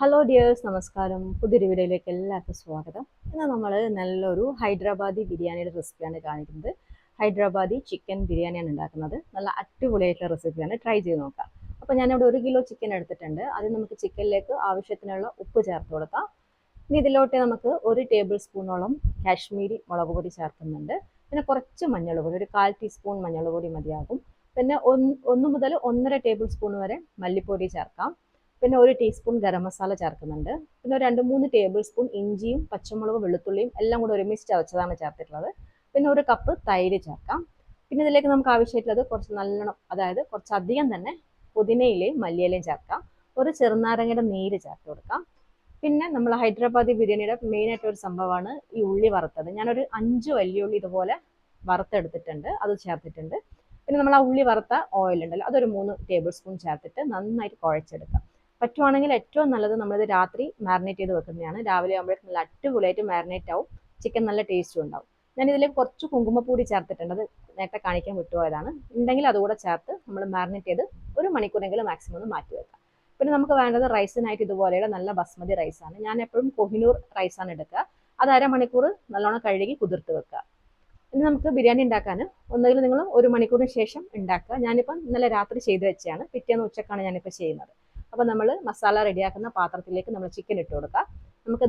Hello dears നമസ്കാരം. പുതിയൊരു വീഡിയോയിലേക്ക് എല്ലാവർക്കും സ്വാഗതം. ഇന്ന് നമ്മൾ നല്ലൊരു ഹൈദരാബാദി ബിരിയാണിയുടെ റെസിപ്പിയാണ് കാണിക്കുന്നത്. ഹൈദരാബാദി ചിക്കൻ ബിരിയാണിയാണ് ഉണ്ടാക്കുന്നത്. നല്ല അടിപൊളിയായിട്ടുള്ള റെസിപ്പിയാണ്. ട്രൈ ചെയ്ത് നോക്കാം. അപ്പോൾ ഞാനിവിടെ ഒരു കിലോ ചിക്കൻ എടുത്തിട്ടുണ്ട്. അത് നമുക്ക് ചിക്കനിലേക്ക് ആവശ്യത്തിനുള്ള ഉപ്പ് ചേർത്ത് കൊടുക്കാം. ഇനി ഇതിലോട്ട് നമുക്ക് ഒരു ടേബിൾ സ്പൂണോളം കാശ്മീരി മുളക് പൊടി ചേർക്കുന്നുണ്ട്. പിന്നെ കുറച്ച് മഞ്ഞൾ പൊടി ഒരു കാൽ ടീസ്പൂൺ മഞ്ഞൾ പൊടി മതിയാകും. പിന്നെ ഒന്ന് മുതൽ ഒന്നര ടേബിൾ സ്പൂൺ വരെ മല്ലിപ്പൊടി ചേർക്കാം. പിന്നെ ഒരു ടീസ്പൂൺ ഗരം മസാല ചേർക്കുന്നുണ്ട്. പിന്നെ രണ്ട് മൂന്ന് ടേബിൾ സ്പൂൺ ഇഞ്ചിയും പച്ചമുളകും വെളുത്തുള്ളിയും എല്ലാം കൂടെ ഒരുമിച്ച് ചതച്ചതാണ് ചേർത്തിട്ടുള്ളത്. പിന്നെ ഒരു കപ്പ് തൈര് ചേർക്കാം. പിന്നെ ഇതിലേക്ക് നമുക്ക് ആവശ്യമായിട്ടുള്ളത് കുറച്ച് നല്ലോണം അതായത് കുറച്ചധികം തന്നെ പുതിനയിലയും മല്ലിയിലയും ചേർക്കാം. ഒരു ചെറുനാരങ്ങയുടെ നീര് ചേർത്ത് കൊടുക്കാം. പിന്നെ നമ്മൾ ഹൈദരാബാദി ബിരിയാണിയുടെ മെയിൻ ആയിട്ട് ഒരു സംഭവമാണ് ഈ ഉള്ളി വറുത്തത്. ഞാനൊരു അഞ്ച് വലിയ ഉള്ളി ഇതുപോലെ വറുത്തെടുത്തിട്ടുണ്ട് അത് ചേർത്തിട്ടുണ്ട്. പിന്നെ നമ്മൾ ആ ഉള്ളി വറുത്ത ഓയിൽ ഉണ്ടല്ലോ അതൊരു മൂന്ന് ടേബിൾ സ്പൂൺ ചേർത്തിട്ട് നന്നായിട്ട് കുഴച്ചെടുക്കാം. പറ്റുവാണെങ്കിൽ ഏറ്റവും നല്ലത് നമ്മളിത് രാത്രി മാരിനേറ്റ് ചെയ്ത് വെക്കുന്നതാണ്. രാവിലെ ആകുമ്പോഴേക്കും നല്ല അടിപൊളിയായിട്ട് മാരിനേറ്റ് ആവും. ചിക്കൻ നല്ല ടേസ്റ്റും ഉണ്ടാവും. ഞാൻ ഇതിലേക്ക് കുറച്ച് കുങ്കുമപ്പൂടി ചേർത്തിട്ടുണ്ട്. അത് നേരത്തെ കാണിക്കാൻ വിട്ടുപോയതാണ്. ഉണ്ടെങ്കിൽ അതുകൂടെ ചേർത്ത് നമ്മൾ മാരിനേറ്റ് ചെയ്ത് ഒരു മണിക്കൂറെങ്കിലും മാക്സിമം ഒന്ന് മാറ്റി വെക്കാം. പിന്നെ നമുക്ക് വേണ്ടത് റൈസിനായിട്ട് ഇതുപോലെയുള്ള നല്ല ബസ്മതി റൈസാണ് ഞാൻ എപ്പോഴും കൊഹിനൂർ റൈസാണ് എടുക്കുക. അത് അരമണിക്കൂർ നല്ലോണം കഴുകി കുതിർത്ത് വെക്കുക. ഇനി നമുക്ക് ബിരിയാണി ഉണ്ടാക്കാൻ ഒന്നുകിൽ നിങ്ങൾ ഒരു മണിക്കൂറിന് ശേഷം ഉണ്ടാക്കുക. ഞാനിപ്പം ഇന്നലെ രാത്രി ചെയ്ത് വെച്ചാണ് പിറ്റേന്ന് ഉച്ചക്കാണ് ഞാനിപ്പോൾ ചെയ്യുന്നത്. അപ്പോൾ നമ്മൾ മസാല റെഡിയാക്കുന്ന പാത്രത്തിലേക്ക് നമ്മൾ ചിക്കൻ ഇട്ട് കൊടുക്കുക. നമുക്ക്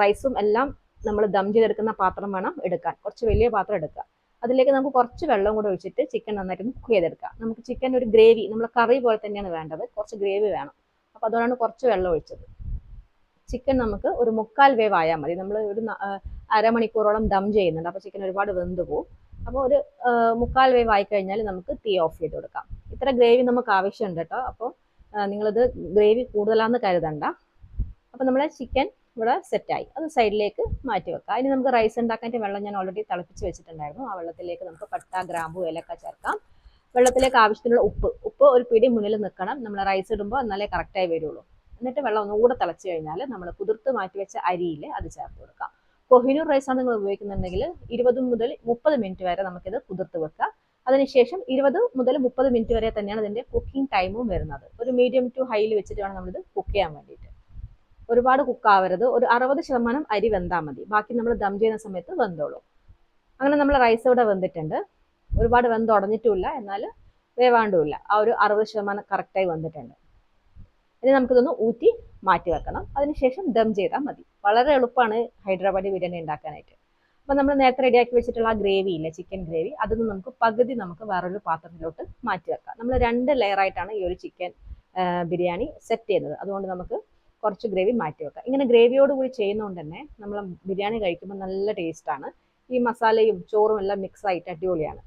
റൈസും എല്ലാം നമ്മൾ ദം ചെയ്തെടുക്കുന്ന പാത്രം വേണം എടുക്കാൻ. കുറച്ച് വലിയ പാത്രം എടുക്കുക. അതിലേക്ക് നമുക്ക് കുറച്ച് വെള്ളം കൂടെ ഒഴിച്ചിട്ട് ചിക്കൻ നന്നായിട്ട് കുക്ക് ചെയ്തെടുക്കുക. നമുക്ക് ചിക്കൻ ഒരു ഗ്രേവി നമ്മൾ കറി പോലെ തന്നെയാണ് വേണ്ടത്. കുറച്ച് ഗ്രേവി വേണം. അപ്പോൾ അതുകൊണ്ടാണ് കുറച്ച് വെള്ളം ഒഴിച്ചത്. ചിക്കൻ നമുക്ക് ഒരു മുക്കാൽ വേവ് ആയാൽ മതി. നമ്മൾ ഒരു അരമണിക്കൂറോളം ദം ചെയ്യുന്നുണ്ട്. അപ്പോൾ ചിക്കൻ ഒരുപാട് വെന്ത് പോകും അപ്പോൾ ഒരു മുക്കാൽ വേവ് ആയി കഴിഞ്ഞാൽ നമുക്ക് തീ ഓഫ് ചെയ്ത് കൊടുക്കാം. ഇത്ര ഗ്രേവി നമുക്ക് ആവശ്യമുണ്ട് കേട്ടോ. അപ്പോൾ നിങ്ങളിത് ഗ്രേവി കൂടുതലാണെന്ന് കരുതണ്ട. അപ്പോൾ നമ്മളെ ചിക്കൻ ഇവിടെ സെറ്റായി അത് സൈഡിലേക്ക് മാറ്റി വെക്കാം. ഇനി നമുക്ക് റൈസ് ഉണ്ടാക്കാന്റെ വെള്ളം ഞാൻ ഓൾറെഡി തിളപ്പിച്ച് വെച്ചിട്ടുണ്ടായിരുന്നു. ആ വെള്ളത്തിലേക്ക് നമുക്ക് പട്ട ഗ്രാമ്പു ഇലക്ക ചേർക്കാം. വെള്ളത്തിലേക്ക് ആവശ്യത്തിനുള്ള ഉപ്പ്. ഉപ്പ് ഒരു പിടി മുന്നിൽ നിൽക്കണം. നമ്മൾ റൈസ് ഇടുമ്പോൾ എന്നാലേ കറക്റ്റായി വരുള്ളൂ. എന്നിട്ട് വെള്ളം ഒന്നുകൂടെ തിളച്ച് കഴിഞ്ഞാൽ നമ്മൾ കുതിർത്ത് മാറ്റി വെച്ച അരിയിൽ അത് ചേർത്ത് കൊടുക്കാം. കൊഹിനൂർ റൈസാണ് നിങ്ങൾ ഉപയോഗിക്കുന്നുണ്ടെങ്കിൽ ഇരുപത് മുതൽ മുപ്പത് മിനിറ്റ് വരെ നമുക്കിത് കുതിർത്ത് വെക്കാം. അതിനുശേഷം ഇരുപത് മുതൽ മുപ്പത് മിനിറ്റ് വരെ തന്നെയാണ് അതിന്റെ കുക്കിംഗ് ടൈമും വരുന്നത്. ഒരു മീഡിയം ടു ഹൈയിൽ വെച്ചിട്ട് വേണം നമ്മളിത് കുക്ക് ചെയ്യാൻ വേണ്ടിയിട്ട്. ഒരുപാട് കുക്ക് ആവരുത്. ഒരു അറുപത് ശതമാനം അരി വെന്താൽ മതി. ബാക്കി നമ്മൾ ദം ചെയ്യുന്ന സമയത്ത് വെന്തോളൂ. അങ്ങനെ നമ്മൾ റൈസ് ഇവിടെ വെന്തിട്ടുണ്ട്. ഒരുപാട് വെന്ത് ഉടഞ്ഞിട്ടുമില്ല. എന്നാൽ വേവാണ്ടുമില്ല. ആ ഒരു അറുപത് ശതമാനം കറക്റ്റായി വന്നിട്ടുണ്ട്. ഇനി നമുക്കിതൊന്ന് ഊറ്റി മാറ്റി വെക്കണം. അതിനുശേഷം ദം ചെയ്താൽ മതി. വളരെ എളുപ്പമാണ് ഹൈദരാബാദി ബിരിയാണി ഉണ്ടാക്കാനായിട്ട്. അപ്പോൾ നമ്മൾ നേരത്തെ റെഡിയാക്കി വെച്ചിട്ടുള്ള ആ ഗ്രേവി ഇല്ല ചിക്കൻ ഗ്രേവി അതിൽ നിന്ന് നമുക്ക് പകുതി നമുക്ക് വേറൊരു പാത്രത്തിലോട്ട് മാറ്റി വെക്കാം. നമ്മൾ രണ്ട് ലെയർ ആയിട്ടാണ് ഈ ഒരു ചിക്കൻ ബിരിയാണി സെറ്റ് ചെയ്യുന്നത്. അതുകൊണ്ട് നമുക്ക് കുറച്ച് ഗ്രേവി മാറ്റി വെക്കാം. ഇങ്ങനെ ഗ്രേവിയോട് കൂടി ചെയ്യുന്നതുകൊണ്ട് തന്നെ നമ്മൾ ബിരിയാണി കഴിക്കുമ്പോൾ നല്ല ടേസ്റ്റാണ് ഈ മസാലയും ചോറും എല്ലാം മിക്സ് ആയിട്ട് അടിപൊളിയാണ്.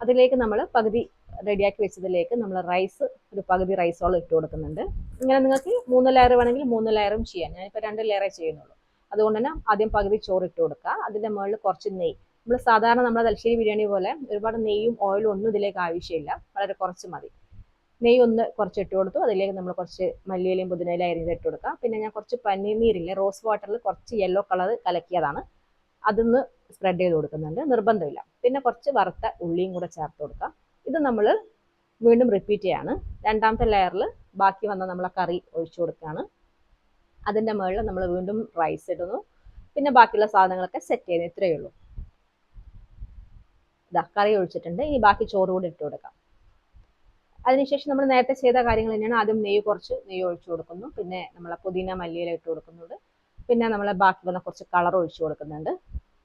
അതിലേക്ക് നമ്മൾ പകുതി റെഡിയാക്കി വെച്ചതിലേക്ക് നമ്മൾ റൈസ് ഒരു പകുതി റൈസോളം ഇട്ട് കൊടുക്കുന്നുണ്ട്. ഇങ്ങനെ നിങ്ങൾക്ക് മൂന്ന് ലെയർ വേണമെങ്കിൽ മൂന്ന് ലെയറും ചെയ്യാം. ഞാനിപ്പോൾ രണ്ട് ലെയറേ ചെയ്യുന്നുള്ളൂ. അതുകൊണ്ട് തന്നെ ആദ്യം പകുതി ചോറ് ഇട്ട് കൊടുക്കുക. അതിന്റെ മുകളിൽ കുറച്ച് നെയ്യ്. നമ്മൾ സാധാരണ നമ്മുടെ തലശ്ശേരി ബിരിയാണി പോലെ ഒരുപാട് നെയ്യും ഓയിലും ഒന്നും ഇതിലേക്ക് ആവശ്യമില്ല. വളരെ കുറച്ച് മതി. നെയ്യ് ഒന്ന് കുറച്ച് ഇട്ട് കൊടുത്തു. അതിലേക്ക് നമ്മൾ കുറച്ച് മല്ലിയിലയും പുതിനയിലും അരിഞ്ഞത് ഇട്ട് കൊടുക്കാം പിന്നെ ഞാൻ കുറച്ച് പനിനീരില്ലേ റോസ് വാട്ടറിൽ കുറച്ച് യെല്ലോ കളർ കലക്കിയതാണ്. അതൊന്ന് സ്പ്രെഡ് ചെയ്ത് കൊടുക്കുന്നുണ്ട്. നിർബന്ധമില്ല. പിന്നെ കുറച്ച് വറുത്ത ഉള്ളിയും കൂടെ ചേർത്ത് കൊടുക്കാം ഇത് നമ്മൾ വീണ്ടും റിപ്പീറ്റ് ചെയ്യാണ്. രണ്ടാമത്തെ ലെയറിൽ ബാക്കി വന്ന നമ്മളെ കറി ഒഴിച്ചു കൊടുക്കുകയാണ്. അതിന്റെ മുകളിൽ നമ്മൾ വീണ്ടും റൈസ് ഇടുന്നു. പിന്നെ ബാക്കിയുള്ള സാധനങ്ങളൊക്കെ സെറ്റ് ചെയ്യുന്നു ഇത്രയേ ഉള്ളൂ. ഇതാ കറി ഒഴിച്ചിട്ടുണ്ട്. ഇനി ബാക്കി ചോറ് കൂടി ഇട്ട് കൊടുക്കാം. അതിനുശേഷം നമ്മൾ നേരത്തെ ചെയ്ത കാര്യങ്ങൾ തന്നെയാണ്. ആദ്യം നെയ്യ് കുറച്ച് നെയ്യ് ഒഴിച്ചു കൊടുക്കുന്നു. പിന്നെ നമ്മളെ പുതിന മല്ലിയില ഇട്ട് കൊടുക്കുന്നുണ്ട്. പിന്നെ നമ്മളെ ബാക്കി വന്ന കുറച്ച് കളർ ഒഴിച്ചു കൊടുക്കുന്നുണ്ട്.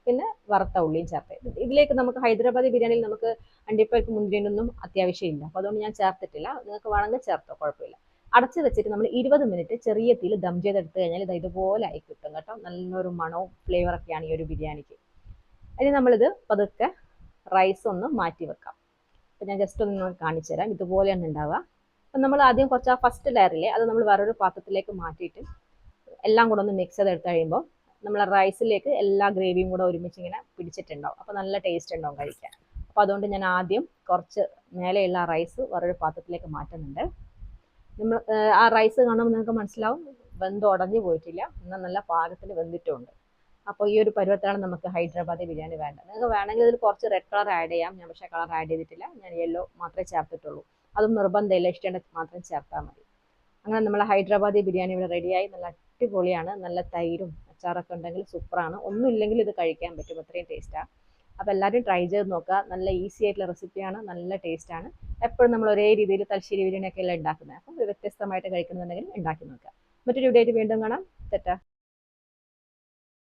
പിന്നെ വറുത്ത ഉള്ളിയും ചേർത്ത് ഇതിലേക്ക് നമുക്ക് ഹൈദരാബാദി ബിരിയാണിയിൽ നമുക്ക് അണ്ടിപ്പരിപ്പ് മുന്തിരിയൊന്നും അത്യാവശ്യമില്ല. അപ്പോൾ അതുകൊണ്ട് ഞാൻ ചേർത്തിട്ടില്ല. നിങ്ങൾക്ക് വേണമെങ്കിൽ ചേർത്തോ കുഴപ്പമില്ല. അടച്ച് വെച്ചിട്ട് നമ്മൾ ഇരുപത് മിനിറ്റ് ചെറിയ തീയിൽ ദം ചെയ്തെടുത്ത് കഴിഞ്ഞാൽ ഇത് ഇതുപോലെ ആയി കിട്ടും കേട്ടോ. നല്ലൊരു മണവും ഫ്ലേവറൊക്കെയാണ് ഈ ഒരു ബിരിയാണിക്ക്. ഇനി നമ്മളിത് പതുക്കെ റൈസ് ഒന്ന് മാറ്റി വെക്കാം. അപ്പം ഞാൻ ജസ്റ്റ് ഒന്ന് കാണിച്ചു തരാം. ഇതുപോലെ ഇതുപോലെയാണ് ഉണ്ടാവുക. അപ്പം നമ്മൾ ആദ്യം കുറച്ച് ആ ഫസ്റ്റ് ലെയറിലെ അത് നമ്മൾ വേറൊരു പാത്രത്തിലേക്ക് മാറ്റിയിട്ട് എല്ലാം കൂടെ ഒന്ന് മിക്സ് ചെയ്തെടുത്ത് കഴിയുമ്പോൾ നമ്മൾ റൈസിലേക്ക് എല്ലാ ഗ്രേവിയും കൂടെ ഒരുമിച്ച് ഇങ്ങനെ പിടിച്ചിട്ടുണ്ടാവും. അപ്പോൾ നല്ല ടേസ്റ്റ് ഉണ്ടാവും കഴിക്കാൻ. അപ്പോൾ അതുകൊണ്ട് ഞാൻ ആദ്യം കുറച്ച് മേലെയുള്ള റൈസ് വേറൊരു പാത്രത്തിലേക്ക് മാറ്റുന്നുണ്ട്. നമ്മൾ ആ റൈസ് കാണുമ്പോൾ നിങ്ങൾക്ക് മനസ്സിലാവും വെന്ത് ഉടഞ്ഞു പോയിട്ടില്ല. എന്നാൽ നല്ല പാകത്തിൽ വെന്തിട്ടുണ്ട്. അപ്പോൾ ഈ ഒരു പരുവത്തിലാണ് നമുക്ക് ഹൈദരാബാദി ബിരിയാണി വേണ്ടത്. നിങ്ങൾക്ക് വേണമെങ്കിൽ ഇതിൽ കുറച്ച് റെഡ് കളർ ആഡ് ചെയ്യാം. ഞാൻ പക്ഷേ കളർ ആഡ് ചെയ്തിട്ടില്ല. ഞാൻ യെല്ലോ മാത്രമേ ചേർത്തിട്ടുള്ളൂ. അതും നിർബന്ധമില്ല ഇഷ്ടമുണ്ടെങ്കിൽ മാത്രം ചേർത്താൽ മതി. അങ്ങനെ നമ്മൾ ഹൈദരാബാദി ബിരിയാണി ഇവിടെ റെഡിയായി നല്ല അടിപൊളിയാണ്. നല്ല തൈരും അച്ചാറൊക്കെ ഉണ്ടെങ്കിൽ സൂപ്പറാണ് ഒന്നും ഇല്ലെങ്കിൽ ഇത് കഴിക്കാൻ പറ്റും. അത്രയും ടേസ്റ്റാണ് അപ്പോൾ എല്ലാവരും ട്രൈ ചെയ്ത് നോക്കുക. നല്ല ഈസി ആയിട്ടുള്ള റെസിപ്പിയാണ് നല്ല ടേസ്റ്റാണ് എപ്പോഴും നമ്മൾ ഒരേ രീതിയിൽ തലശ്ശേരി ബിരിയാണി ഒക്കെ അല്ല ഉണ്ടാക്കുന്നത്. അപ്പം വ്യത്യസ്തമായിട്ട് കഴിക്കുന്നുണ്ടെങ്കിൽ ഉണ്ടാക്കി നോക്കുക. മറ്റൊരു വീഡിയോ ആയിട്ട് വീണ്ടും കാണാം. തെറ്റാ.